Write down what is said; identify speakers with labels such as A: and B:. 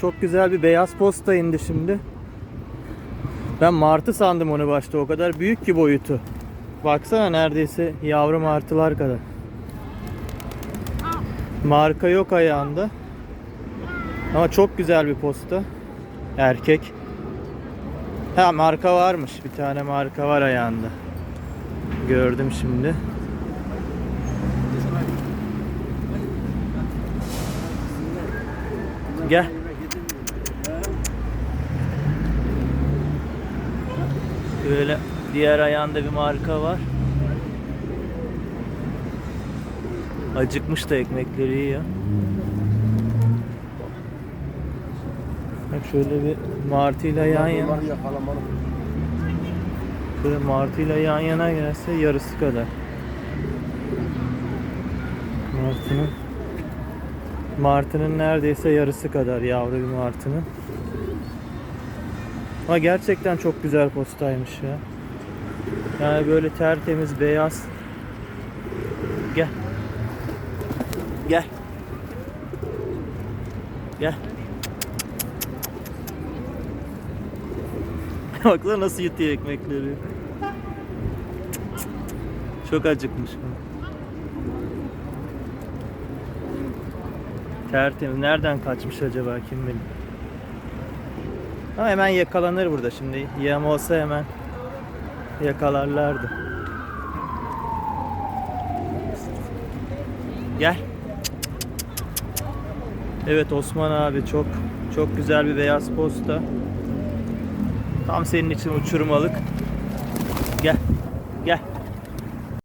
A: çok güzel bir beyaz posta indi şimdi. Ben martı sandım onu başta. O kadar büyük ki boyutu. Baksana neredeyse yavru martılar kadar. Marka yok ayağında. Ama çok güzel bir posta. Erkek. Ha marka varmış. Bir tane marka var ayağında. Gördüm şimdi. Gel. Böyle diğer ayağında bir marka var. Acıkmış da ekmekleri yiyor. Bak şöyle bir martıyla yan yana. Böyle martıyla yan yana gelse yarısı kadar. Martının Martının neredeyse yarısı kadar yavru bir martının. Ama gerçekten çok güzel postaymış ya. Yani böyle tertemiz beyaz. Gel. Gel. Gel. Baksana nasıl yutuyor ekmekleri. Çok acıkmış. Tertemiz. Nereden kaçmış acaba kim bilir. Ama hemen yakalanır burada şimdi. Yem olsa hemen yakalarlardı. Gel. Evet Osman abi çok çok güzel bir beyaz posta. Tam senin için uçurmalık. Gel.